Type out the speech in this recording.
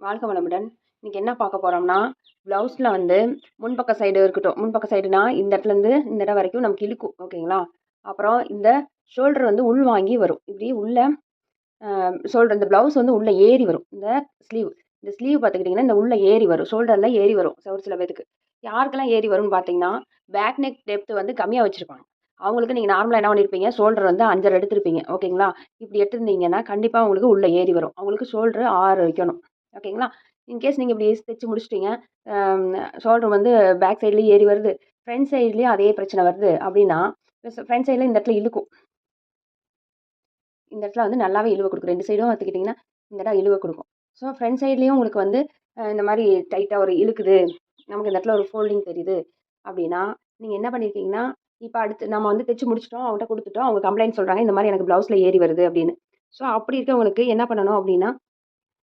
வாழ்க வளமுடன். இன்னைக்கு என்ன பார்க்க போகிறோம்னா ப்ளவுஸில் வந்து முன்பக்க சைடு இருக்கட்டும். முன்பக்க சைடுனா இந்த இடத்துலேருந்து இந்த இடம் வரைக்கும் நமக்கு இழுக்கும். ஓகேங்களா அப்புறம் இந்த ஷோல்டர் வந்து உள் வாங்கி வரும். இப்படி உள்ள ஷோல்டர் இந்த ப்ளவுஸ் வந்து உள்ளே ஏறி வரும். இந்த ஸ்லீவ் இந்த ஸ்லீவ் பார்த்துக்கிட்டிங்கன்னா இந்த உள்ளே ஏறி வரும். ஷோல்டரில் ஏறி வரும் ஒரு சில பேத்துக்கு. யாருக்கெல்லாம் ஏறி வரும்னு பார்த்தீங்கன்னா பேக் நெக் டெப்த் வந்து கம்மியாக வச்சுருப்பாங்க. அவங்களுக்கு நீங்கள் நார்மலாக என்ன பண்ணியிருப்பீங்க ஷோல்டர் வந்து அஞ்சரை எடுத்திருப்பீங்க. ஓகேங்களா இப்படி எடுத்திருந்தீங்கன்னா கண்டிப்பாக உங்களுக்கு உள்ளே ஏறி வரும். அவங்களுக்கு ஷோல்டர் ஆறு வைக்கணும். ஓகேங்களா? இன்கேஸ் நீங்கள் இப்படி தைச்சு முடிச்சிட்டிங்க ஷோல்டர் வந்து பேக் சைட்லேயும் ஏறி வருது ஃப்ரண்ட் சைட்லேயும் அதே பிரச்சனை வருது அப்படின்னா ஃப்ரண்ட் சைடில் இந்த இடத்துல இழுக்கும். இந்த இடத்துல வந்து நல்லாவே இழுவை கொடுக்கும். ரெண்டு சைடும் பார்த்துக்கிட்டிங்கன்னா இந்த இடம் இழுவை கொடுக்கும். ஸோ ஃப்ரண்ட் சைட்லேயும் உங்களுக்கு வந்து இந்த மாதிரி டைட்டாக ஒரு இழுக்குது நமக்கு இந்த இடத்துல ஒரு ஃபோல்டிங் தெரியுது அப்படின்னா நீங்கள் என்ன பண்ணியிருக்கீங்கன்னா இப்போ அடுத்து நம்ம வந்து தைச்சு முடிச்சிட்டோம் அவங்கள்ட்ட கொடுத்துட்டோம் அவங்க கம்ப்ளைண்ட் சொல்கிறாங்க இந்த மாதிரி எனக்கு ப்ளவுஸில் ஏறி வருது அப்படின்னு. ஸோ அப்படி இருக்கவங்களுக்கு என்ன பண்ணணும் அப்படின்னா